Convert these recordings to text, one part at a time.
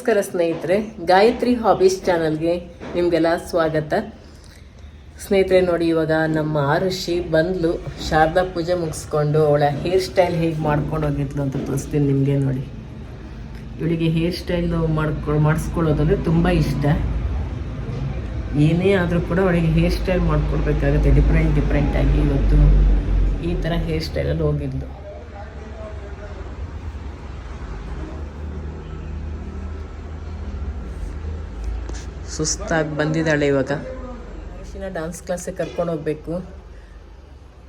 ನಮಸ್ಕಾರ ಸ್ನೇಹಿತರೆ, ಗಾಯತ್ರಿ ಹಾಬೀಸ್ ಚಾನಲ್ಗೆ ನಿಮಗೆಲ್ಲ ಸ್ವಾಗತ. ಸ್ನೇಹಿತರೆ, ನೋಡಿ ಇವಾಗ ನಮ್ಮ ಆರುಷಿ ಬಂದ್ಲು, ಶಾರದಾ ಪೂಜೆ ಮುಗಿಸ್ಕೊಂಡು ಅವಳ ಹೇರ್ ಸ್ಟೈಲ್ ಹೇಗೆ ಮಾಡ್ಕೊಂಡು ಹೋಗಿದ್ಲು ಅಂತ ತೋರಿಸ್ತೀನಿ ನಿಮಗೆ ನೋಡಿ. ಇವಳಿಗೆ ಹೇರ್ ಸ್ಟೈಲ್ ಮಾಡ್ಕೊ, ಮಾಡಿಸ್ಕೊಳ್ಳೋದಂದ್ರೆ ತುಂಬ ಇಷ್ಟ. ಏನೇ ಆದರೂ ಕೂಡ ಅವಳಿಗೆ ಹೇರ್ ಸ್ಟೈಲ್ ಮಾಡ್ಕೊಡ್ಬೇಕಾಗುತ್ತೆ ಡಿಫ್ರೆಂಟ್ ಡಿಫ್ರೆಂಟಾಗಿ ಇವತ್ತು ಈ ಥರ ಹೇರ್ ಸ್ಟೈಲಲ್ಲಿ ಹೋಗಿದ್ಲು. ಸುಸ್ತಾಗಿ ಬಂದಿದ್ದಾಳೆ ಇವಾಗ. ಮನುಷ್ಯನ ಡಾನ್ಸ್ ಕ್ಲಾಸಿಗೆ ಕರ್ಕೊಂಡು ಹೋಗ್ಬೇಕು.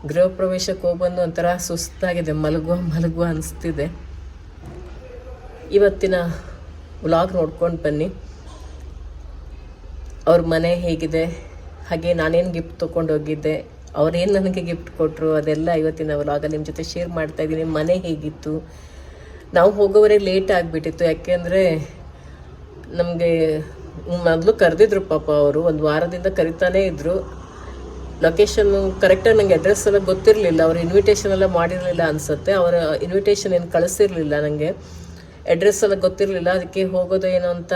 ಗೃಹ ಪ್ರವೇಶಕ್ಕೆ ಹೋಗ್ಬಂದು ಒಂಥರ ಸುಸ್ತಾಗಿದೆ, ಮಲಗುವ ಮಲಗುವ ಅನಿಸ್ತಿದೆ. ಇವತ್ತಿನ ವ್ಲಾಗ್ ನೋಡ್ಕೊಂಡು ಬನ್ನಿ. ಅವ್ರ ಮನೆ ಹೇಗಿದೆ? ಹಾಗೆ ನಾನೇನು ಗಿಫ್ಟ್ ತೊಗೊಂಡು ಹೋಗಿದ್ದೆ? ಅವ್ರೇನು ನನಗೆ ಗಿಫ್ಟ್ ಕೊಟ್ಟರು ಅದೆಲ್ಲ ಇವತ್ತಿನ ವ್ಲಾಗ ನಿಮ್ಮ ಜೊತೆ ಶೇರ್ ಮಾಡ್ತಾ ಇದ್ದೀನಿ. ಮನೆ ಹೇಗಿತ್ತು? ನಾವು ಹೋಗೋವರೆಗೆ ಲೇಟ್ ಆಗಿಬಿಟ್ಟಿತ್ತು. ಯಾಕೆಂದರೆ ನಮಗೆ ಮೊದಲು ಕರೆದಿದ್ರು ಪಾಪ ಅವರು, ಒಂದು ವಾರದಿಂದ ಕರಿತಾನೇ ಇದ್ರು. ಲೊಕೇಶನ್ ಕರೆಕ್ಟಾಗಿ ನನಗೆ ಅಡ್ರೆಸ್ ಎಲ್ಲ ಗೊತ್ತಿರಲಿಲ್ಲ. ಅವ್ರು ಇನ್ವಿಟೇಷನ್ ಎಲ್ಲ ಮಾಡಿರಲಿಲ್ಲ ಅನಿಸುತ್ತೆ. ಅವರ ಇನ್ವಿಟೇಷನ್ ಏನು ಕಳಿಸಿರಲಿಲ್ಲ ನನಗೆ ಅಡ್ರೆಸ್ ಎಲ್ಲ ಗೊತ್ತಿರಲಿಲ್ಲ. ಅದಕ್ಕೆ ಹೋಗೋದು ಏನೋ ಅಂತ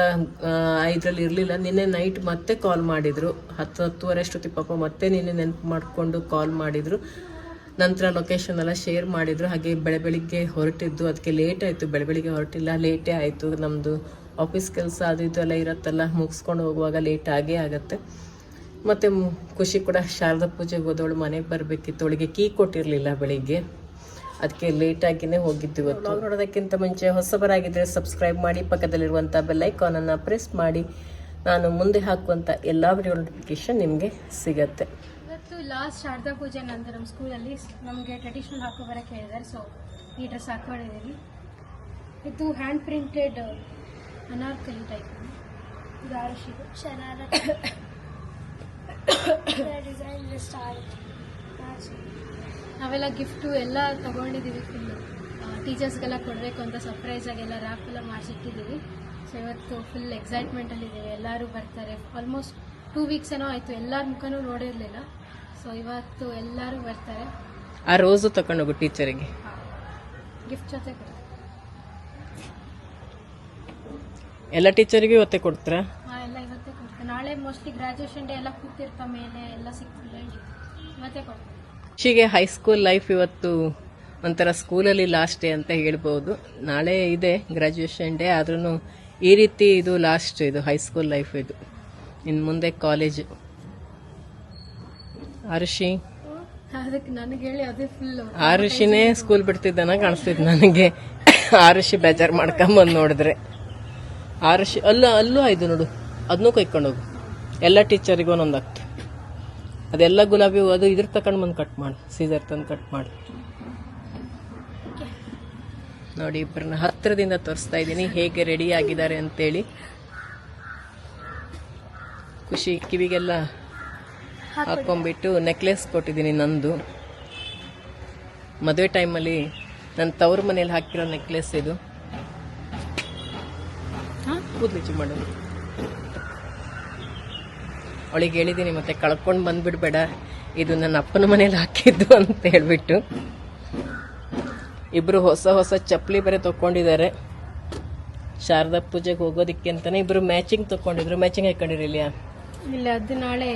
ಇದರಲ್ಲಿ ಇರಲಿಲ್ಲ. ನಿನ್ನೆ ನೈಟ್ ಮತ್ತೆ ಕಾಲ್ ಮಾಡಿದರು. ಹತ್ತು, ಹತ್ತುವರೆ ಅಷ್ಟೊತ್ತಿ ಪಾಪ ಮತ್ತೆ ನಿನ್ನೆ ನೆನಪು ಮಾಡಿಕೊಂಡು ಕಾಲ್ ಮಾಡಿದರು. ನಂತರ ಲೊಕೇಶನ್ ಎಲ್ಲ ಶೇರ್ ಮಾಡಿದರು. ಹಾಗೆ ಬೆಳೆ, ಬೆಳಿಗ್ಗೆ ಹೊರಟಿದ್ದು. ಅದಕ್ಕೆ ಲೇಟ್ ಆಯಿತು. ಬೆಳೆ, ಬೆಳಿಗ್ಗೆ ಹೊರಟಿಲ್ಲ. ಲೇಟೇ ಆಯಿತು ನಮ್ಮದು ಆಫೀಸ್ ಕೆಲಸ ಅದು ಇದು ಎಲ್ಲ ಇರುತ್ತಲ್ಲ ಮುಗಿಸ್ಕೊಂಡು ಹೋಗುವಾಗ ಲೇಟ್ ಆಗೇ ಆಗುತ್ತೆ. ಮತ್ತು ಖುಷಿ ಕೂಡ ಶಾರದಾ ಪೂಜೆಗೆ ಹೋದವಳು ಮನೆಗೆ ಬರಬೇಕಿತ್ತು. ಅವಳಿಗೆ ಕೀ ಕೊಟ್ಟಿರಲಿಲ್ಲ ಬೆಳಿಗ್ಗೆ. ಅದಕ್ಕೆ ಲೇಟಾಗಿಯೇ ಹೋಗಿದ್ದು ಇವತ್ತು. ನೋಡೋದಕ್ಕಿಂತ ಮುಂಚೆ ಹೊಸಬರಾಗಿದ್ದರೆ ಸಬ್ಸ್ಕ್ರೈಬ್ ಮಾಡಿ ಪಕ್ಕದಲ್ಲಿರುವಂಥ ಬೆಲ್ಲೈಕಾನನ್ನು ಪ್ರೆಸ್ ಮಾಡಿ. ನಾನು ಮುಂದೆ ಹಾಕುವಂಥ ಎಲ್ಲ ವಿಡಿಯೋ ನೋಟಿಫಿಕೇಶನ್ ನಿಮಗೆ ಸಿಗತ್ತೆ. ಇವತ್ತು ಲಾಸ್ಟ್ ಶಾರದಾ ಪೂಜೆ ನಂತರ ನಮ್ಮ ಸ್ಕೂಲಲ್ಲಿ ನಮಗೆ ಟ್ರೆಡಿಷನಲ್ ಹಾಕೋ ಬರೋಕ್ಕೆ ಹೇಳಿದ್ದಾರೆ. ಸೊ ಈ ಡ್ರೆಸ್ ಹಾಕೊಂಡಿದ್ದೀವಿ ಇದು ಹ್ಯಾಂಡ್ ಪ್ರಿಂಟೆಡ್ ಅನಾರ್ಕಲಿ ಟೈಪ್ ಇದು ಆರುಷಿದು ನಾವೆಲ್ಲ ಗಿಫ್ಟು ಎಲ್ಲ ತಗೊಂಡಿದ್ದೀವಿ ಫುಲ್ಲು ಟೀಚರ್ಸ್ಗೆಲ್ಲ ಕೊಡಬೇಕು ಅಂತ ಸರ್ಪ್ರೈಸ್ ಆಗೆಲ್ಲ ರ್ಯಾಪ್ ಎಲ್ಲ ಮಾಡಿಸಿಟ್ಟಿದ್ದೀವಿ ಸೊ ಇವತ್ತು ಫುಲ್ ಎಕ್ಸೈಟ್ಮೆಂಟಲ್ಲಿದ್ದೀವಿ ಎಲ್ಲರೂ ಬರ್ತಾರೆ. ಆಲ್ಮೋಸ್ಟ್ ಟೂ ವೀಕ್ಸ್ ಏನೋ ಆಯಿತು. ಎಲ್ಲರ ಮುಖನೂ ನೋಡಿರಲಿಲ್ಲ. ಸೊ ಇವತ್ತು ಎಲ್ಲರೂ ಬರ್ತಾರೆ. ಆ ರೋಸು ತಗೊಂಡೋಗು ಟೀಚರಿಗೆ ಗಿಫ್ಟ್ ಜೊತೆ ಕೊಡ್ತಾರೆ ಎಲ್ಲ ಟೀಚರಿಗೂ ಇವತ್ತೇ ಕೊಡ್ತೀರಾ? ಹಾ, ಎಲ್ಲ ಇವತ್ತೇ ಕೊಡ್ತಾರೆ ನಾಳೆ ಮೋಸ್ಟ್ಲಿ ಗ್ರ್ಯಾಜುಯೇಷನ್ ಡೇ ಎಲ್ಲ ಕೂತಿರ್ತಾ ಮೇಲೆ ಎಲ್ಲ ಸಿಕ್ಕಿಲ್ಲ ಇವತ್ತೇ ಕೊಡ್ತಾರೆ ಖುಷಿಗೆ ಹೈಸ್ಕೂಲ್ ಲೈಫ್ ಇವತ್ತು ಒಂಥರ ಸ್ಕೂಲಲ್ಲಿ ಲಾಸ್ಟ್ ಡೇ ಅಂತ ಹೇಳ್ಬೋದು. ನಾಳೆ ಇದೆ ಗ್ರ್ಯಾಜುಯೇಷನ್ ಡೇ ಆದ್ರೂ ಈ ರೀತಿ ಇದು ಲಾಸ್ಟ್ ಇದು ಹೈಸ್ಕೂಲ್ ಲೈಫ್ ಇದು. ಇನ್ನು ಮುಂದೆ ಕಾಲೇಜು ಆರುಷಿ? ಅದಕ್ಕೆ ನನಗೆ ಹೇಳಿ ಅದೇ ಫುಲ್ ಆರುಷಿನೇ ಸ್ಕೂಲ್ ಬಿಡ್ತಿದ್ದಾನ ಕಾಣಿಸ್ತಿದ್ ನನಗೆ. ಆರುಷಿ ಬೇಜಾರು ಮಾಡ್ಕೊಂಬಂದು ನೋಡಿದ್ರೆ. ಆರುಷಿ ಅಲ್ಲ ಅಲ್ಲೂ ಆಯ್ತು ನೋಡು. ಅದನ್ನೂ ಹೋಗು. ಎಲ್ಲ ಟೀಚರಿಗೂ ಒಂದೊಂದು ಆಗ್ತು ಅದೆಲ್ಲ ಗುಲಾಬಿ ಹೂ, ಅದು ಇದ್ರ ತಕೊಂಡು ಬಂದು ಕಟ್ ಮಾಡು. ಸೀಸರ್ ತಂದು ಕಟ್ ಮಾಡು. ನೋಡಿ ಇಬ್ಬರನ್ನ ಹತ್ತಿರದಿಂದ ತೋರಿಸ್ತಾ ಇದ್ದೀನಿ. ಹೇಗೆ ರೆಡಿ ಆಗಿದ್ದಾರೆ ಅಂತೇಳಿ. ಖುಷಿ, ಕಿವಿಗೆಲ್ಲ ಹಾಕೊಂಡ್ಬಿಟ್ಟು ನೆಕ್ಲೆಸ್ ಕೊಟ್ಟಿದ್ದೀನಿ ನಂದು. ಮದುವೆ ಟೈಮಲ್ಲಿ ನನ್ನ ತವ್ರ ಮನೇಲಿ ಹಾಕಿರೋ ನೆಕ್ಲೆಸ್ ಇದು. ಕೂದಲು ಮಾಡೋದು. ಅವಳಿಗೆ ಹೇಳಿದ್ದೀನಿ ಮತ್ತೆ ಕಳ್ಕೊಂಡು ಬಂದ್ಬಿಡ್ಬೇಡ. ಇದು ನನ್ನ ಅಪ್ಪನ ಮನೇಲಿ ಹಾಕಿದ್ದು ಅಂತ ಹೇಳ್ಬಿಟ್ಟು. ಇಬ್ರು ಹೊಸ ಹೊಸ ಚಪ್ಪಲಿ ಬೇರೆ ತಕೊಂಡಿದ್ದಾರೆ ಶಾರದಾ ಪೂಜೆಗೆ ಹೋಗೋದಕ್ಕೆ ಅಂತಾನೆ ಇಬ್ರು ಮ್ಯಾಚಿಂಗ್ ತಕೊಂಡಿದ್ರು ಮ್ಯಾಚಿಂಗ್ ಹಾಕೊಂಡಿರಲಿಲ್ಲ ಇಲ್ಲ ಅದು ನಾಳೆ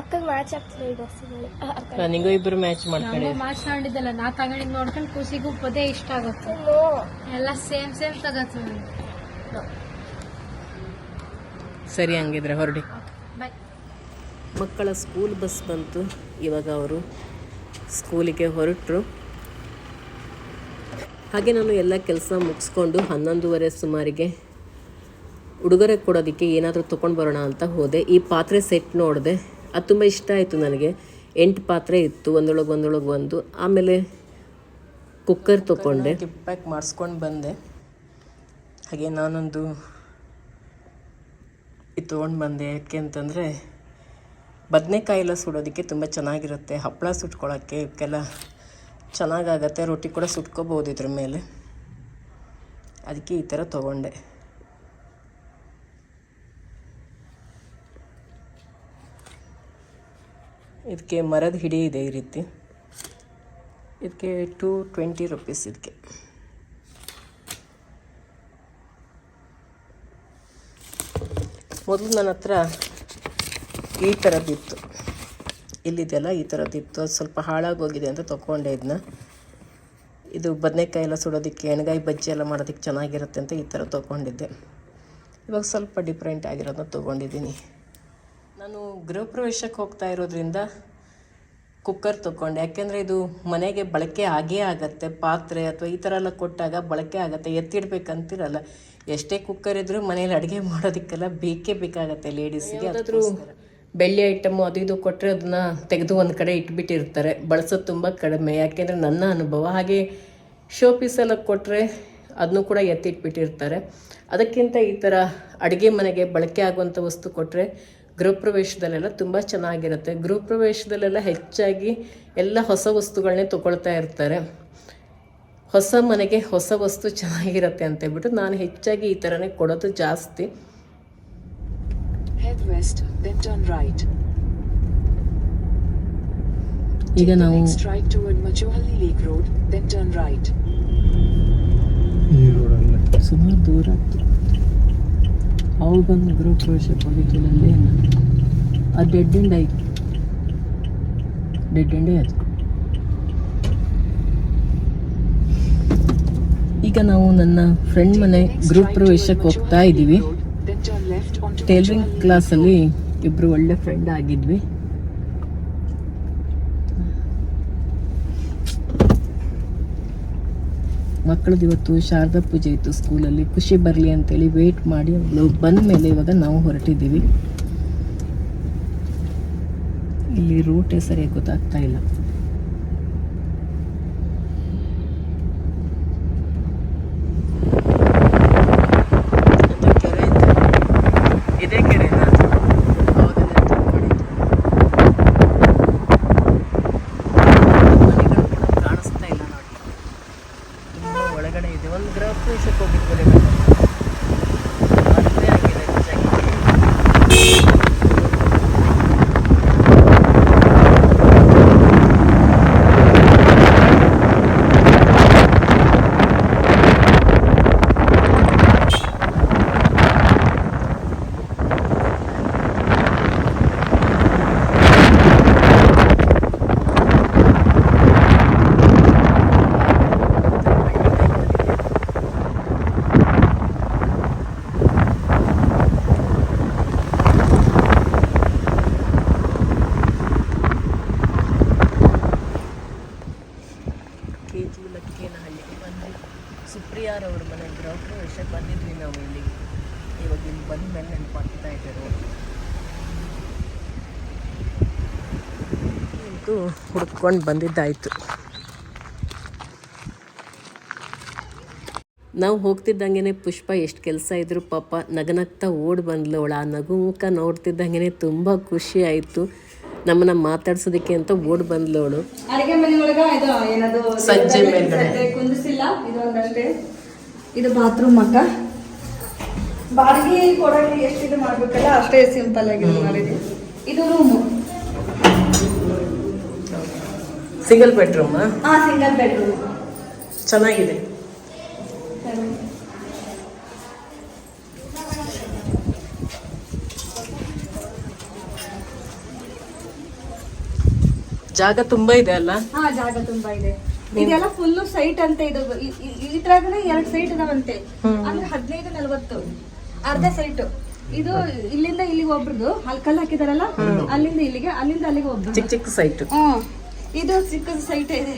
ಅಕ್ಕಗೆ ಮ್ಯಾಚ್ ಆಗ್ತದೆ ನಿಂಗೂ ಇಬ್ರು ಮ್ಯಾಚ್ ಮಾಡ್ಕೊಂಡು ಮ್ಯಾಚ್ ತಗೊಂಡಿದ್ದಲ್ಲ ನಾ ತಗೊಂಡಿದ್ ನೋಡ್ಕೊಂಡು ಖುಷಿಗೂ ಪದೇ ಇಷ್ಟ ಆಗುತ್ತೆ. ಎಲ್ಲ ಸೇಮ್ ಸೇಮ್ ತಗೋತೀವಿ. ಸರಿ ಹಂಗಿದ್ರೆ, ಹೊರಡಿ. ಮಕ್ಕಳ ಸ್ಕೂಲ್ ಬಸ್ ಬಂತು. ಇವಾಗ ಅವರು ಸ್ಕೂಲಿಗೆ ಹೊರಟರು. ಹಾಗೆ ನಾನು ಎಲ್ಲ ಕೆಲಸ ಮುಗಿಸ್ಕೊಂಡು ಹನ್ನೊಂದುವರೆ ಸುಮಾರಿಗೆ ಉಡುಗೊರೆ ಕೊಡೋದಕ್ಕೆ ಏನಾದರೂ ತೊಗೊಂಡು ಬರೋಣ ಅಂತ ಹೋದೆ. ಈ ಪಾತ್ರೆ ಸೆಟ್ ನೋಡಿದೆ. ಅದು ತುಂಬ ಇಷ್ಟ ಆಯಿತು ನನಗೆ. ಎಂಟು ಪಾತ್ರೆ ಇತ್ತು, ಒಂದೊಳಗೆ ಒಂದೊಳಗೆ ಒಂದು. ಆಮೇಲೆ ಕುಕ್ಕರ್ ತೊಗೊಂಡೆ. ಪ್ಯಾಕ್ ಮಾಡಿಸ್ಕೊಂಡು ಬಂದೆ. ಹಾಗೆ ನಾನೊಂದು ಇದು ತೊಗೊಂಡು ಬಂದೆ. ಯಾಕೆ ಅಂತಂದರೆ ಬದನೆಕಾಯಿ ಎಲ್ಲ ಸುಡೋದಕ್ಕೆ ತುಂಬ ಚೆನ್ನಾಗಿರುತ್ತೆ. ಹಪ್ಪಳ ಸುಟ್ಕೊಳ್ಳೋಕ್ಕೆ ಇವಕ್ಕೆಲ್ಲ ಚೆನ್ನಾಗಾಗತ್ತೆ. ರೊಟ್ಟಿ ಕೂಡ ಸುಟ್ಕೋಬೋದು ಇದ್ರ ಮೇಲೆ. ಅದಕ್ಕೆ ಈ ಥರ ತೊಗೊಂಡೆ. ಇದಕ್ಕೆ ಮರದ ಹಿಡಿ ಇದೆ ಈ ರೀತಿ. ಇದಕ್ಕೆ ಟೂ ಟ್ವೆಂಟಿ ರುಪೀಸ್ ಇದಕ್ಕೆ. ಮೊದಲು ನನ್ನ ಹತ್ರ ಈ ಥರದ್ದಿತ್ತು ಇಲ್ಲಿದೆಯಲ್ಲ, ಈ ಥರದ್ದಿತ್ತು ಅದು ಸ್ವಲ್ಪ ಹಾಳಾಗೋಗಿದೆ ಅಂತ ತೊಗೊಂಡೆ ಇದನ್ನ ಇದು ಬದನೆಕಾಯಿ ಎಲ್ಲ ಸುಡೋದಕ್ಕೆ, ಎಣ್ಗಾಯಿ ಬಜ್ಜಿ ಎಲ್ಲ ಮಾಡೋದಕ್ಕೆ ಚೆನ್ನಾಗಿರುತ್ತೆ ಅಂತ ಈ ಥರ ತೊಗೊಂಡಿದ್ದೆ ಇವಾಗ ಸ್ವಲ್ಪ ಡಿಫ್ರೆಂಟ್ ಆಗಿರೋದನ್ನ ತೊಗೊಂಡಿದ್ದೀನಿ. ನಾನು ಗೃಹ ಪ್ರವೇಶಕ್ಕೆ ಹೋಗ್ತಾ ಇರೋದ್ರಿಂದ ಕುಕ್ಕರ್ ತೊಗೊಂಡೆ ಯಾಕೆಂದರೆ ಇದು ಮನೆಗೆ ಬಳಕೆ ಆಗೇ ಆಗತ್ತೆ. ಪಾತ್ರೆ ಅಥವಾ ಈ ಥರ ಎಲ್ಲ ಕೊಟ್ಟಾಗ ಬಳಕೆ ಆಗುತ್ತೆ. ಎತ್ತಿಡ್ಬೇಕಂತಿರಲ್ಲ. ಎಷ್ಟೇ ಕುಕ್ಕರ್ ಇದ್ದರೂ ಮನೇಲಿ ಅಡುಗೆ ಮಾಡೋದಕ್ಕೆಲ್ಲ ಬೇಕೇ ಬೇಕಾಗತ್ತೆ ಲೇಡೀಸ್ಗೆ ಅದಾದರೂ ಬೆಳ್ಳಿ ಐಟಮು ಅದು ಇದು ಕೊಟ್ಟರೆ ಅದನ್ನ ತೆಗೆದು ಒಂದು ಕಡೆ ಇಟ್ಬಿಟ್ಟಿರ್ತಾರೆ. ಬಳಸೋದು ತುಂಬ ಕಡಿಮೆ. ಯಾಕೆಂದರೆ ನನ್ನ ಅನುಭವ ಹಾಗೆ ಶೋ ಪೀಸೆಲ್ಲ ಕೊಟ್ಟರೆ ಅದನ್ನು ಕೂಡ ಎತ್ತಿಟ್ಬಿಟ್ಟಿರ್ತಾರೆ. ಅದಕ್ಕಿಂತ ಈ ಥರ ಅಡುಗೆ ಮನೆಗೆ ಬಳಕೆ ಆಗುವಂಥ ವಸ್ತು ಕೊಟ್ಟರೆ ಗೃಹಪ್ರವೇಶದಲ್ಲೆಲ್ಲ ತುಂಬ ಚೆನ್ನಾಗಿರುತ್ತೆ. ಗೃಹ ಪ್ರವೇಶದಲ್ಲೆಲ್ಲ ಹೆಚ್ಚಾಗಿ ಎಲ್ಲ ಹೊಸ ವಸ್ತುಗಳನ್ನೇ ತೊಗೊಳ್ತಾ ಇರ್ತಾರೆ. ಹೊಸ ಮನೆಗೆ ಹೊಸ ವಸ್ತು ಚೆನ್ನಾಗಿರುತ್ತೆ ಅಂತ ಹೇಳ್ಬಿಟ್ಟು ನಾನು ಹೆಚ್ಚಾಗಿ ಈ ಥರನೇ ಕೊಡೋದು ಜಾಸ್ತಿ. Head west, then turn right. ಈಗ ನಾವು ಸುಮಾರು right ಆಗ್ತು ಬಂದು ಗ್ರೂಪ್ ಪ್ರವೇಶ ಕೊಡಲಿಕ್ಕಿಲ್ಲ ಅಲ್ಲಿ ಅದು ಡೆಡ್ ಎಂಡ್ ಆಯಿತು ಡೆಡ್ ಎಂಡೇ ಅದು ಈಗ ನಾವು ನನ್ನ ಫ್ರೆಂಡ್ ಮನೆ right ಪ್ರವೇಶಕ್ಕೆ ಹೋಗ್ತಾ ಇದ್ದೀವಿ. ಟೇಲರಿಂಗ್ ಕ್ಲಾಸಲ್ಲಿ ಇಬ್ಬರು ಒಳ್ಳೆ ಫ್ರೆಂಡ್ ಆಗಿದ್ವಿ. ಮಕ್ಕಳದ್ದು ಇವತ್ತು ಶಾರದಾ ಪೂಜೆ ಇತ್ತು ಸ್ಕೂಲಲ್ಲಿ. ಖುಷಿ ಬರಲಿ ಅಂತೇಳಿ ವೇಟ್ ಮಾಡಿ ಅವಳು ಬಂದ ಮೇಲೆ ಇವಾಗ ನಾವು ಹೊರಟಿದ್ದೀವಿ. ಇಲ್ಲಿ ರೂಟೇ ಸರಿಯಾಗಿ ಗೊತ್ತಾಗ್ತಾ ಇಲ್ಲ ಅದು ಕೆರೆ ಇದೆ. ಇದೇ ಕೆರೆ ಕಾಣಿಸ್ತಾ ಇಲ್ಲ ನೋಡಿ ತುಂಬ ಒಳಗಡೆ ಇದೆ ಒಂದು ಗೃಹ ಪ್ರವೇಶಕ್ಕೆ ಹೋಗಿದ್ವಿ ಅಲ್ಲೇ ಆಗಿದೆ ಹೆಚ್ಚಾಗಿ ಕೆ ಜಿ ಲಕ್ಕೇನಹಳ್ಳಿಗೆ ಬಂದು ಸುಪ್ರಿಯಾರವ್ರ ಮನೆ ಗೃಹ ಪ್ರವೇಶಕ್ಕೆ ಬಂದಿದ್ವಿ ನಾವು ಇಲ್ಲಿ ಇವಾಗ ಇಲ್ಲಿ ಬಂದ ಮೇಲೆ ನೆನಪಾಗ್ತಾ ಇದ್ದಾರೆ ಇದು ಹುಡ್ಕೊಂಡು ಬಂದಿದ್ದಾಯಿತು. ನಾವು ಹೋಗ್ತಿದ್ದಂಗೆ ಪುಷ್ಪ ಎಷ್ಟು ಕೆಲಸ ಇದ್ರು ಪಾಪ ನಗನಗ್ತಾ ಓಡಿ ಬಂದ್ಲು ಅವಳು ಆ ನಗು ಮುಖ ನೋಡ್ತಿದ್ದಂಗೆ ತುಂಬ ಖುಷಿ ಆಯಿತು. ನಮ್ಮನ್ನ ಮಾತಾಡ್ಸೋದಕ್ಕೆ ಅಂತ ಓಡಿ ಬಂದ್ಲು ಅವಳು ಅಡಿಗೆ ಮನೆ ಒಳಗ ಇದು ಏನದು ಸಜ್ಜೆ ಮೇಲ್ಗಡೆ. ಕುಂದಿಸಿಲ್ಲ ಇದು ಇದು ಬಾತ್ರೂಮ್ ಅಕ್ಕ. ಬಾಡಿಗೆ ಕೊಡೋಕೆ ಎಷ್ಟು ಇದು ಮಾಡ್ಬೇಕಲ್ಲ ಅಷ್ಟೇ ಸಿಂಪಲ್ ಆಗಿ ಮಾಡಿದ್ವಿ. ಇದು ರೂಮು ಸಿಂಗಲ್ ಬೆಡ್ರೂಮ್ ಹಾ ಸಿಂಗಲ್ ಬೆಡ್ರೂಮ್ ಚೆನ್ನಾಗಿದೆ. ಜಾಗ ತುಂಬಾ ಇದೆ ಅಲ್ಲ? ಹಾ ಜಾಗ ತುಂಬಾ ಇದೆ. ಇದೆಲ್ಲ ಫುಲ್ ಸೈಟ್ ಅಂತ ಇದು. ಇದ್ರಾಗನೆ ಎರಡ್ ಸೈಟ್ ಇದಾವಂತೆ. ಅಂದ್ರೆ ಹದಿನೈದು ನಲ್ವತ್ತು. ಅರ್ಧ ಸೈಟ್ ಇದು ಇಲ್ಲಿಂದ ಇಲ್ಲಿಗೆ ಒಬ್ರದು ಅಲ್ಲಿ ಕಲ್ಲು ಹಾಕಿದಾರಲ್ಲ ಅಲ್ಲಿಂದ ಇಲ್ಲಿಗೆ ಅಲ್ಲಿಂದ ಅಲ್ಲಿಗೆ ಒಬ್ರು ಚಿಕ್ಕ ಚಿಕ್ಕ ಸೈಟ್ ಹ್ಮ್. ಇದು ಚಿಕ್ಕದ ಸೈಟ್ ಇದೆ.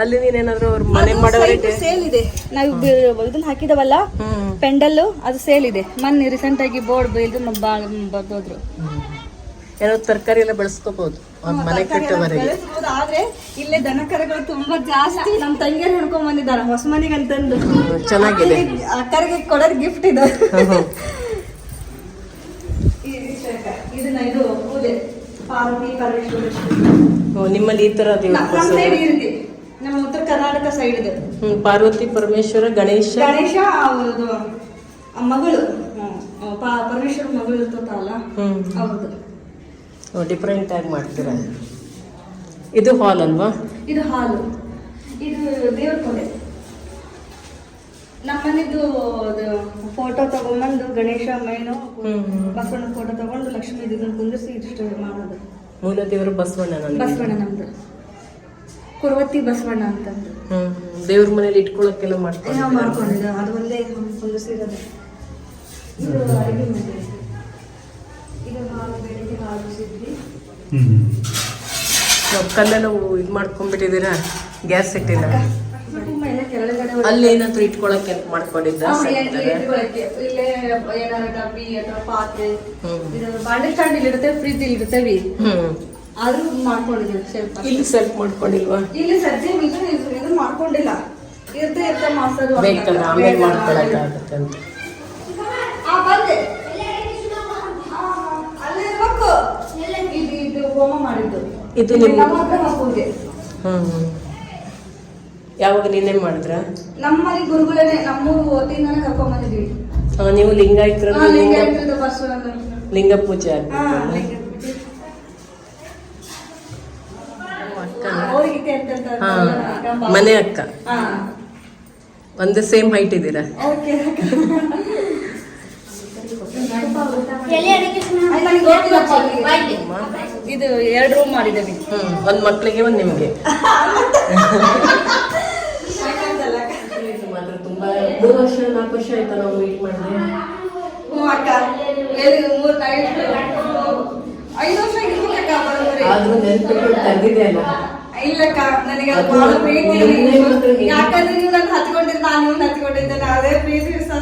ಅಲ್ಲಿ ನೀನೇನಾದ್ರೂ ಅವ್ರ ಮನೆ ಮಾಡೋರೆ ಸೇಲ್ ಇದೆ ನಾವು ಇದನ್ನ ಹಾಕಿದವಲ್ಲ ಪೆಂಡಲ್ ಅದು ಸೇಲ್ ಇದೆ. ಮೊನ್ನೆ ರೀಸೆಂಟ್ ಆಗಿ ಬೋರ್ಡ್ ಬೈದು ಬರ್ದೋದ್ರು ಏನೋ ತರಕಾರಿ ಎಲ್ಲ ಬೆಳೆಸ್ಕೋಬಹುದು ಮನೆ ಕಟ್ಟೋವರೆಗೆ. ಆದ್ರೆ ಇಲ್ಲೇ ದನ ಕರುಗಳು ತುಂಬಾ ಜಾಸ್ತಿ. ನಮ್ ತಂಗಿಯರ್ ಹಿಡ್ಕೊಂಡ್ ಬಂದಿದ್ದಾರೆ ಹೊಸ ಮನೆಗೆ ಅಂತಂದು ಚೆನ್ನಾಗಿದೆ. ಅಕ್ಕರಿಗೆ ಕೊಡೋದ್ ಗಿಫ್ಟ್ ಇದು. ಇದನ್ನ ಇದು ಪೂಜೆ. ಪಾರ್ವತಿ ಪರಮೇಶ್ವರಿ ನಿಮ್ಮಲ್ಲಿ ಈ ರೀತಿ ನಮ್ಮ ಉತ್ತರ ಕರ್ನಾಟಕ ಸೈಡ್ ಇದೆ. ಹ್ಮ್ ಪಾರ್ವತಿ ಪರಮೇಶ್ವರ ಗಣೇಶ? ಗಣೇಶ ಅವ್ರದ್ದು ಮಗಳು. ಪರಮೇಶ್ವರ ಮಗಳು ಇರ್ತಲ್ಲ ಹ್ಮ್. ಹೌದು ಡಿಫ್ರೆಂಟ್ ಆಗಿ ಮಾಡ್ತೀರ? ಇದು ಹಾಲ್ ಅಲ್ವಾ? ಇದು ಹಾಲು ಇದು ದೇವ್ರ ಕೊಡೆ ನಮ್ಮನೆದು ಫೋಟೋ ತಗೊಂಬಂದು ಗಣೇಶ ಮೈನು ಬಸವಣ್ಣ ಫೋಟೋ ತಗೊಂಡು ಲಕ್ಷ್ಮೀ ದಿನ ಕುಂದಿರ್ಸಿ ಇಷ್ಟು ಮಾಡೋದು. ಮೂಲ ದೇವರು ಬಸವಣ್ಣ ಬಸವಣ್ಣ ನಮ್ದು. ಕುರುವತ್ತಿ ಬಸವಣ್ಣ ಅಂತಂದು. ಹ್ಮ್ ದೇವ್ರ ಮನೇಲಿ ಇಟ್ಕೊಳಕ್ಕೆಲ್ಲ ಮಾಡ್ತಾರೆ. ನಾವು ಮಾಡ್ಕೊಂಡಿದ್ದೆ. ಅದು ಒಂದೇ ಕುಂದಿರ್ಸಿರೋದು ಇದು ಅಡುಗೆ ಮನೆ ಇದು ಹಾಲು ಬೆಳಿಗ್ಗೆ ಹಾಲು ನಾವು ಕಲ್ಲೆಲ್ಲ ಇದು ಮಾಡ್ಕೊಂಡ್ಬಿಟ್ಟಿದ್ದೀರಾ? ಗ್ಯಾಸ್ ಇಟ್ಟಿಲ್ಲ. ಅಲ್ಲಿ ಏನಾದ್ರು ಇಟ್ಕೊಳಕ್ಕೆ ಮಾಡ್ಕೊಂಡಿದ್ದ. ಇಲ್ಲೇ ಏನಾರ ಡಬ್ಬಿ ಅಥವಾ ಪಾತ್ರೆ ಬಾಂಡೆ ಸ್ಟ್ಯಾಂಡ್ ಇಲ್ಲಿ ಇರುತ್ತೆ ಫ್ರಿಜ್ ಇಲ್ಲಿ ಇರ್ತೇವಿ ಹ್ಮ್. ಆದ್ರೂ ಮಾಡ್ಕೊಂಡಿದ್ದೀವಿ ಸ್ವಲ್ಪ ಇಲ್ಲಿ ಸೆಲ್ಫ್ ಮಾಡ್ಕೊಂಡಿಲ್ವಾ? ಇಲ್ಲಿ ಸದ್ಯ ಇದು ಮಾಡ್ಕೊಂಡಿಲ್ಲ. ಇರ್ತೆ ಇರ್ತೆ. ಬೇಕಲ್ಲ ಆಮೇಲೆ ಅಂತ. ಬಂದೆ. ಅಲ್ಲೇ ಇರ್ಬೇಕು. ಇದು ಇದು ಹೋಮ ಮಾಡಿದ್ದು. ಇದು ಇಲ್ಲಿ ನಿಮ್ಮ- ನಮ್ಮ ಹ್ಮ್. ಯಾವಾಗ ನಿನ್ನೆ ಮಾಡಿದ್ರ? ನಮ್ಮಲ್ಲಿ ಗುರುಗಳೇ ನಮ್ಮೂರು ಓದಿನ ಕರ್ಕೊಂಡ್ ಬಂದಿದ್ವಿ ನೀವು ಲಿಂಗಾಯತರ ಹಾ, ಲಿಂಗ ಲಿಂಗಾಯತರದ ಬಸವಣ್ಣ. ಲಿಂಗ ಪೂಜೆ ಹಾ, ಆಗ್ಬೇಕಲ್ಲ ಅಂತ ಅಂತ. ಮನೆ ಅಕ್ಕ. ಹಾ. ಒಂದೇ ಸೇಮ್ ಹೈಟ್ ಇದ್ದೀರಾ? ಓಕೆ ಗೊತ್ತಿಲ್ಲಪ್ಪ. ಇದು ಎರಡು ರೂಮ್ ಮಾಡಿದ್ದೇವೆ. ಹ್ಮ್ ಒಂದ್ ಮಕ್ಳಿಗೆ ಒಂದ್ ನಿಮ್ಗೆ. ಮೂರು ವರ್ಷ ನಾಲ್ಕು ವರ್ಷ ಆಯ್ತಾ ನಾವು ಮೀಟ್ ಮಾಡಿದ್ರೆ. ಆದ್ರೂ ನೆನಪಿಟ್ಟು ತಂದಿದೆ ಅಲ್ಲ ಇಲ್ಲಕ್ಕ ನನಗೆ ಅದು ಬಹಳ ಪ್ರೀತಿ. ನಿನ್ನೆ? ಯಾಕಂದ್ರೆ ನೀವು ನನ್ನ ಹತ್ಕೊಂಡಿದ್ದು ನಾನು ನೀವು ಹತ್ಕೊಂಡಿದ್ದೇನೆ ಅದೇ ಪ್ರೀತಿ ವಿಶ್ವಾಸ.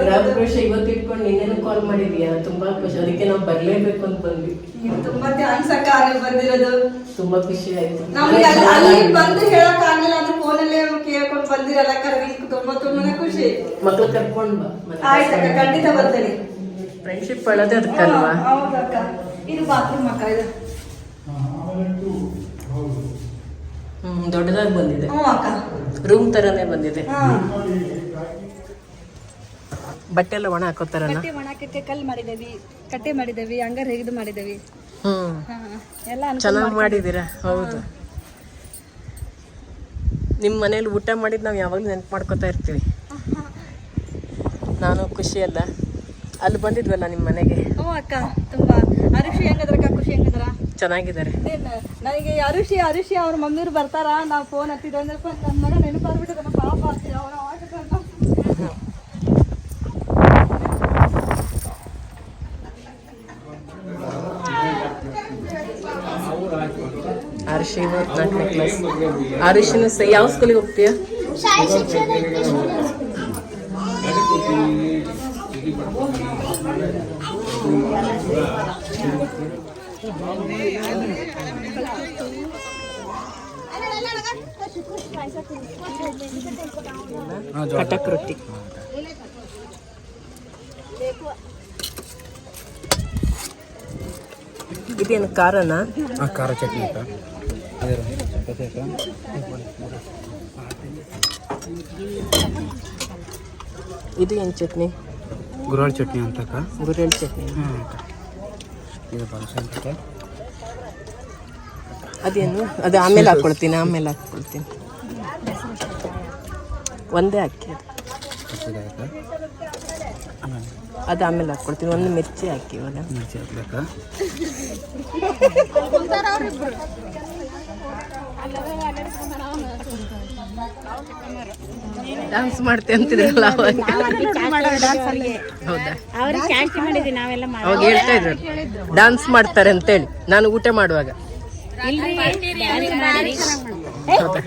ಗೃಹಪ್ರವೇಶ ಇವತ್ತು ಇಟ್ಕೊಂಡು ನಿನ್ನೇನು ಕಾಲ್ ಮಾಡಿದ್ಯಾ? ತುಂಬಾ ಖುಷಿ. ಅದಕ್ಕೆ ನಾವು ಬರ್ಲೇಬೇಕು ಅಂತ ಬಂದ್ವಿ. ತುಂಬಾ ಥ್ಯಾಂಕ್ಸ್ ಅಕ್ಕ ಅಲ್ಲಿ ಬಂದಿರೋದು. ತುಂಬಾ ಖುಷಿ ಆಯ್ತು. ನಮ್ಗೆ ಅಲ್ಲಿ ಬಂದು ಹೇಳಕ್ ಆಗಲಿಲ್ಲ ಅಂದ್ರೆ ಫೋನಲ್ಲೇ ಕೇಳ್ಕೊಂಡು ಬಂದಿರಲ್ಲ ಅಕ್ಕ ನಿಮ್ಗೆ ತುಂಬಾ ತುಂಬಾನೇ ಖುಷಿ. ಮಕ್ಳು ಕರ್ಕೊಂಡು ಬಾ. ಆಯ್ತಕ್ಕ ಖಂಡಿತ ಬರ್ತೇನೆ. ಫ್ರೆಂಡ್ಶಿಪ್ ಅಳೋದೇ ಅದಕ್ಕಲ್ವಾ? ಹೌದಕ್ಕ ಇದು ಬಾತ್ರೂಮ್ ಅಕ್ಕ ಇದು. ಹ್ಮ್ ದೊಡ್ಡದಾಗಿ ಬಂದಿದೆ. ಹ್ಞೂ ಅಕ್ಕ. ರೂಮ್ ತರನೇ ಬಂದಿದೆ. ಬಟ್ಟೆ ಎಲ್ಲ ಒಣ ಹಾಕೋತಾರನ ಕಟ್ಟೆ ಒಣಕಕ್ಕೆ ಕಲ್ ಮಾಡಿದೇವಿ ಕಟ್ಟೆ ಮಾಡಿದೇವಿ ಹಂಗಾರೆ ಇದು ಮಾಡಿದೇವಿ. ಹ್ಮ್. ಹಾ ಎಲ್ಲ ಅನುಕೂಲ ಚೆನ್ನಾಗಿ ಮಾಡಿದ್ದೀರಾ? ಹೌದು. ನಿಮ್ಮ ಮನೇಲಿ ಊಟ ಮಾಡಿದ್ ನಾವು ಯಾವಾಗಲೂ ನೆನ್ಪು ಮಾಡ್ಕೊತಾ ಇರ್ತೀವಿ. ನಾನು ಖುಷಿ ಅಲ್ಲ. ಅಲ್ಲಿ ಬಂದಿದ್ವಲ್ಲ ನಿಮ್ಮ ಮನೆಗೆ? ಹ್ಞೂ ಅಕ್ಕ. ತುಂಬಾ. ಅರುಷಿ ಹೆಂಗದ್ರಕ್ಕ ಖುಷಿ ಹೆಂಗದ್ರ ಚೆನ್ನಾಗಿದ್ದಾರೆ. ಏನ್ ನನಗೆ ಅರುಷಿ ಅರುಷಿ ಅವ್ರ ಮಮ್ಮಿರು ಬರ್ತಾರ? ನಾವು ಫೋನ್ ಹತ್ತಿದ್ವಿ ಅಂದ್ರೆ ನನ್ನ ಮಗ ನಮ್ಮ ಪಾಪ ಅವನ ಆರುಷಿ ಇವತ್ತು ನಾಲ್ಕನೇ ಕ್ಲಾಸ್ ಆರುಷಿನ ಸ ಯಾವ ಸ್ಕೂಲಿಗೆ ಹೋಗ್ತೀಯಾ? ಶಾಲೆ ಶಿಕ್ಷಣ ಕಟಕ್ ರೊಟ್ಟಿ ಇದೇನು ಖಾರನ ಖಾರ ಚಟ್ನಿ ಅಂತ ಇದು ಏನು ಚಟ್ನಿ? ಗುರುವಾರ ಚಟ್ನಿ ಅಂತ ಅಕ್ಕ. ಗುರೆಳ್ ಚಟ್ನಿ. ಹಾಂ ಇದು ಅದೇನು? ಅದು ಆಮೇಲೆ ಹಾಕ್ಕೊಳ್ತೀನಿ ಆಮೇಲೆ ಹಾಕ್ಕೊಳ್ತೀನಿ ಒಂದೇ ಹಾಕಿ ಅದು. ಆಮೇಲೆ ಅದು ಆಮೇಲೆ ಹಾಕ್ಕೊಳ್ತೀನಿ ಒಂದು ಮಿರ್ಚಿ ಹಾಕಿ ಇವಾಗ. ಮಿರ್ಚಿ ಹಾಕ್ಲಿ ಡಾನ್ಸ್ ಮಾಡ್ತೆ ಅಂತಿದ್ರಲ್ಲ ಅವಾಗ? ಹೌದಾ? ಅವಾಗ ಹೇಳ್ತಾ ಇದ್ರು. ಡಾನ್ಸ್ ಮಾಡ್ತಾರೆ ಅಂತೇಳಿ. ನಾನು ಊಟ ಮಾಡುವಾಗ. ಹೌದಾ?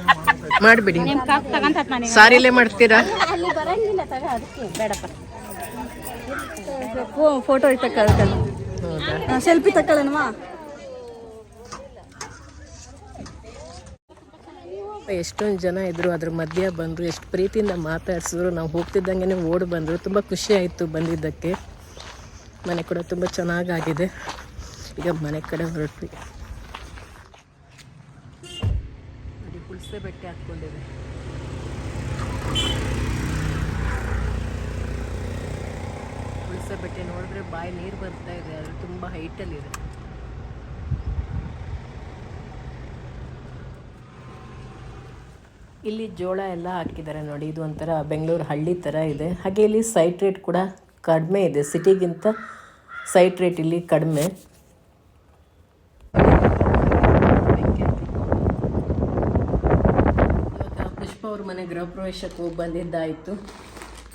ಮಾಡ್ಬಿಡಿ. ಸಾರಿಲೇ ಮಾಡ್ತೀರಾ? ಫೋಟೋ ಹೌದಾ? ಸೆಲ್ಫಿ ತಕ್ಕಳನವಾ ಎಷ್ಟೊಂದು ಜನ ಇದ್ದರು ಅದ್ರ ಮಧ್ಯ ಬಂದರು, ಎಷ್ಟು ಪ್ರೀತಿಯಿಂದ ಮಾತಾಡಿಸಿದ್ರು. ನಾವು ಹೋಗ್ತಿದ್ದಂಗೆ ಓಡಿ ಬಂದರು. ತುಂಬ ಖುಷಿ ಆಯಿತು ಬಂದಿದ್ದಕ್ಕೆ. ಮನೆ ಕೂಡ ತುಂಬ ಚೆನ್ನಾಗಾಗಿದೆ. ಈಗ ಮನೆ ಕಡೆ ಹೊರಟ್ವಿ. ನೋಡಿ ಹುಣಸೆ ಬೆಟ್ಟೆ ಹಾಕ್ಕೊಂಡಿದೆ. ಹುಣಸೆ ಬೆಟ್ಟೆ ನೋಡಿದ್ರೆ ಬಾಯಿ ನೀರು ಬರ್ತಾ ಇದೆ ಅದು ತುಂಬ ಹೈಟಲ್ಲಿದೆ ಇಲ್ಲಿ ಜೋಳ ಎಲ್ಲ ಹಾಕಿದ್ದಾರೆ ನೋಡಿ, ಇದು ಒಂಥರ ಬೆಂಗಳೂರು ಹಳ್ಳಿ ಥರ ಇದೆ. ಹಾಗೆ ಇಲ್ಲಿ ಸೈಟ್ ರೇಟ್ ಕೂಡ ಕಡಿಮೆ ಇದೆ. ಸಿಟಿಗಿಂತ ಸೈಟ್ ರೇಟ್ ಇಲ್ಲಿ ಕಡಿಮೆ. ಪುಷ್ಪ ಅವ್ರ ಮನೆ ಗೃಹ ಪ್ರವೇಶಕ್ಕೆ ಹೋಗಿ ಬಂದಿದ್ದಾಯಿತು.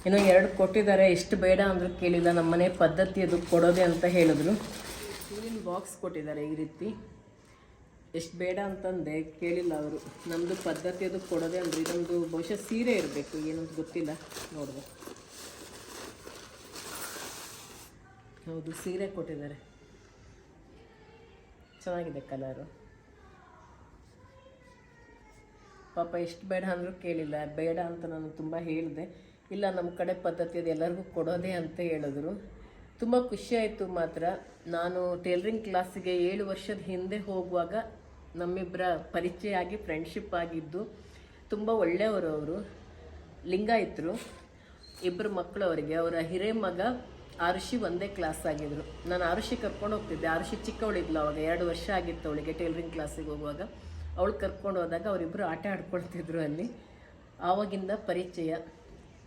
ಇನ್ನೂ ಎರಡು ಕೊಟ್ಟಿದ್ದಾರೆ. ಎಷ್ಟು ಬೇಡ ಅಂದರೂ ಕೇಳಿಲ್ಲ. ನಮ್ಮ ಮನೆ ಪದ್ಧತಿ ಅದು ಕೊಡೋದೆ ಅಂತ ಹೇಳಿದ್ರು. ಬಾಕ್ಸ್ ಕೊಟ್ಟಿದ್ದಾರೆ ಈ ರೀತಿ. ಎಷ್ಟು ಬೇಡ ಅಂತಂದೆ ಕೇಳಿಲ್ಲ ಅವರು. ನಮ್ಮದು ಪದ್ಧತಿ ಅದು ಕೊಡೋದೇ ಅಂದ್ರೆ ಇದೊಂದು ಬಹುಶಃ ಸೀರೆ ಇರಬೇಕು, ಏನಂತ ಗೊತ್ತಿಲ್ಲ, ನೋಡಿದೆ. ಹೌದು, ಸೀರೆ ಕೊಟ್ಟಿದ್ದಾರೆ. ಚೆನ್ನಾಗಿದೆ ಕಲರು. ಪಾಪ ಎಷ್ಟು ಬೇಡ ಅಂದರೂ ಕೇಳಿಲ್ಲ, ಬೇಡ ಅಂತ ನಾನು ತುಂಬ ಹೇಳಿದೆ. ಇಲ್ಲ ನಮ್ಮ ಕಡೆ ಪದ್ಧತಿ ಅದು ಎಲ್ಲರಿಗೂ ಕೊಡೋದೇ ಅಂತ ಹೇಳಿದ್ರು. ತುಂಬ ಖುಷಿಯಾಯಿತು ಮಾತ್ರ. ನಾನು ಟೇಲರಿಂಗ್ ಕ್ಲಾಸಿಗೆ ಏಳು ವರ್ಷದ ಹಿಂದೆ ಹೋಗುವಾಗ ನಮ್ಮಿಬ್ಬರ ಪರಿಚಯ ಆಗಿ ಫ್ರೆಂಡ್ಶಿಪ್ ಆಗಿದ್ದು ತುಂಬ ಒಳ್ಳೆಯವರು ಅವರು. ಲಿಂಗಾಯಿತರು ಇಬ್ಬರು ಮಕ್ಕಳು ಅವರಿಗೆ. ಅವರ ಹಿರೇ ಮಗ ಆರುಷಿ ಒಂದೇ ಕ್ಲಾಸ್ ಆಗಿದ್ರು. ನಾನು ಆರುಷಿ ಕರ್ಕೊಂಡು ಹೋಗ್ತಿದ್ದೆ. ಆರುಷಿ ಚಿಕ್ಕವಳಿದ್ಲು ಅವಾಗ, ಎರಡು ವರ್ಷ ಆಗಿತ್ತು ಅವಳಿಗೆ ಟೇಲರಿಂಗ್ ಕ್ಲಾಸಿಗೆ ಹೋಗುವಾಗ. ಅವಳು ಕರ್ಕೊಂಡು ಹೋದಾಗ ಅವರಿಬ್ಬರು ಆಟ ಆಡ್ಕೊಳ್ತಿದ್ರು ಅಲ್ಲಿ. ಆವಾಗಿಂದ ಪರಿಚಯ.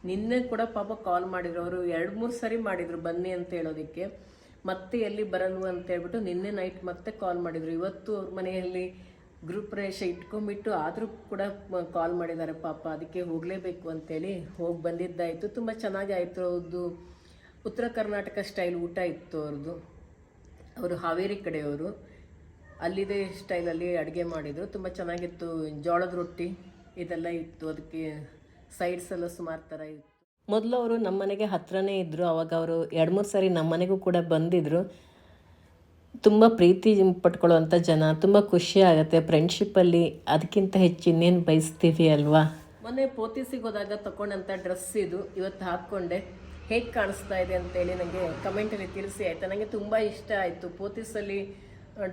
ನಿನ್ನೆ ಕೂಡ ಪಾಪ ಕಾಲ್ ಮಾಡಿದ್ರು ಅವರು ಎರಡು ಮೂರು ಸರಿ ಮಾಡಿದರು ಬನ್ನಿ ಅಂತ ಹೇಳೋದಕ್ಕೆ. ಮತ್ತೆ ಎಲ್ಲಿ ಬರಲ್ವ ಅಂತ ಹೇಳ್ಬಿಟ್ಟು ನಿನ್ನೆ ನೈಟ್ ಮತ್ತೆ ಕಾಲ್ ಮಾಡಿದರು. ಇವತ್ತು ಅವ್ರ ಮನೆಯಲ್ಲಿ ಗ್ರೂಪ್ ಪ್ರವೇಶ ಇಟ್ಕೊಂಡ್ಬಿಟ್ಟು ಆದರೂ ಕೂಡ ಕಾಲ್ ಮಾಡಿದ್ದಾರೆ. ಪಾಪ ಅದಕ್ಕೆ ಹೋಗಲೇಬೇಕು ಅಂತೇಳಿ ಹೋಗಿ ಬಂದಿದ್ದಾಯಿತು. ತುಂಬ ಚೆನ್ನಾಗಿ ಆಯಿತು. ಅವ್ರದ್ದು ಉತ್ತರ ಕರ್ನಾಟಕ ಸ್ಟೈಲ್ ಊಟ ಇತ್ತು ಅವ್ರದ್ದು ಅವರು ಹಾವೇರಿ ಕಡೆಯವರು. ಅಲ್ಲಿದೆ ಸ್ಟೈಲಲ್ಲಿ ಅಡುಗೆ ಮಾಡಿದರು. ತುಂಬ ಚೆನ್ನಾಗಿತ್ತು. ಜೋಳದ ರೊಟ್ಟಿ ಇದೆಲ್ಲ ಇತ್ತು. ಅದಕ್ಕೆ ಸೈಡ್ಸ್ ಎಲ್ಲ ಸುಮಾರು ಥರ ಇತ್ತು. ಮೊದಲು ಅವರು ನಮ್ಮ ಹತ್ರನೇ ಇದ್ದರು ಅವಾಗ ಅವರು ಎರಡು ಮೂರು ಸಾರಿ ನಮ್ಮ ಮನೆಗೂ ಕೂಡ ಬಂದಿದ್ದರು ತುಂಬ ಪ್ರೀತಿ ಪಟ್ಕೊಳ್ಳುವಂಥ ಜನ, ತುಂಬ ಖುಷಿ ಆಗುತ್ತೆ. ಫ್ರೆಂಡ್ಶಿಪ್ಪಲ್ಲಿ ಅದಕ್ಕಿಂತ ಹೆಚ್ಚು ಇನ್ನೇನು ಬಯಸ್ತೀವಿ ಅಲ್ವಾ? ಮೊನ್ನೆ ಪೋತಿಸಿಗೆ ಹೋದಾಗ ತಗೊಂಡಂಥ ಡ್ರೆಸ್ ಇದು, ಇವತ್ತು ಹಾಕ್ಕೊಂಡೆ. ಹೇಗೆ ಕಾಣಿಸ್ತಾ ಇದೆ ಅಂತೇಳಿ ನನಗೆ ಕಮೆಂಟಲ್ಲಿ ತಿಳಿಸಿ ಆಯಿತು? ನನಗೆ ತುಂಬ ಇಷ್ಟ ಆಯಿತು. ಪೋತಿಸಲ್ಲಿ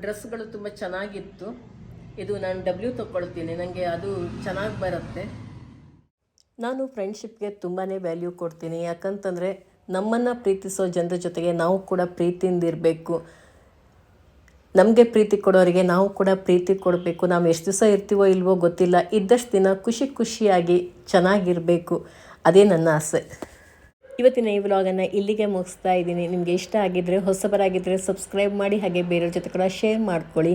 ಡ್ರೆಸ್ಗಳು ತುಂಬ ಚೆನ್ನಾಗಿತ್ತು. ಇದು ನಾನು ಡಬ್ಲ್ಯೂ ತೊಗೊಳ್ತೀನಿ ನನಗೆ ಅದು ಚೆನ್ನಾಗಿ ಬರುತ್ತೆ. ನಾನು ಫ್ರೆಂಡ್ಶಿಪ್ಗೆ ತುಂಬಾ ವ್ಯಾಲ್ಯೂ ಕೊಡ್ತೀನಿ. ಯಾಕಂತಂದರೆ ನಮ್ಮನ್ನು ಪ್ರೀತಿಸೋ ಜನರ ಜೊತೆಗೆ ನಾವು ಕೂಡ ಪ್ರೀತಿಯಿಂದ ಇರಬೇಕು. ನಮಗೆ ಪ್ರೀತಿ ಕೊಡೋರಿಗೆ ನಾವು ಕೂಡ ಪ್ರೀತಿ ಕೊಡಬೇಕು. ನಾವು ಎಷ್ಟು ದಿವಸ ಇರ್ತೀವೋ ಇಲ್ವೋ ಗೊತ್ತಿಲ್ಲ. ಇದ್ದಷ್ಟು ದಿನ ಖುಷಿ ಖುಷಿಯಾಗಿ ಚೆನ್ನಾಗಿರಬೇಕು. ಅದೇ ನನ್ನ ಆಸೆ. ಇವತ್ತಿನ ಈ ವ್ಲಾಗನ್ನು ಇಲ್ಲಿಗೆ ಮುಗಿಸ್ತಾ ಇದ್ದೀನಿ. ನಿಮಗೆ ಇಷ್ಟ ಆಗಿದ್ದರೆ ಹೊಸಬರಾಗಿದ್ದರೆ ಸಬ್ಸ್ಕ್ರೈಬ್ ಮಾಡಿ ಹಾಗೆ ಬೇರೆಯವ್ರ ಜೊತೆ ಕೂಡ ಶೇರ್ ಮಾಡ್ಕೊಳ್ಳಿ.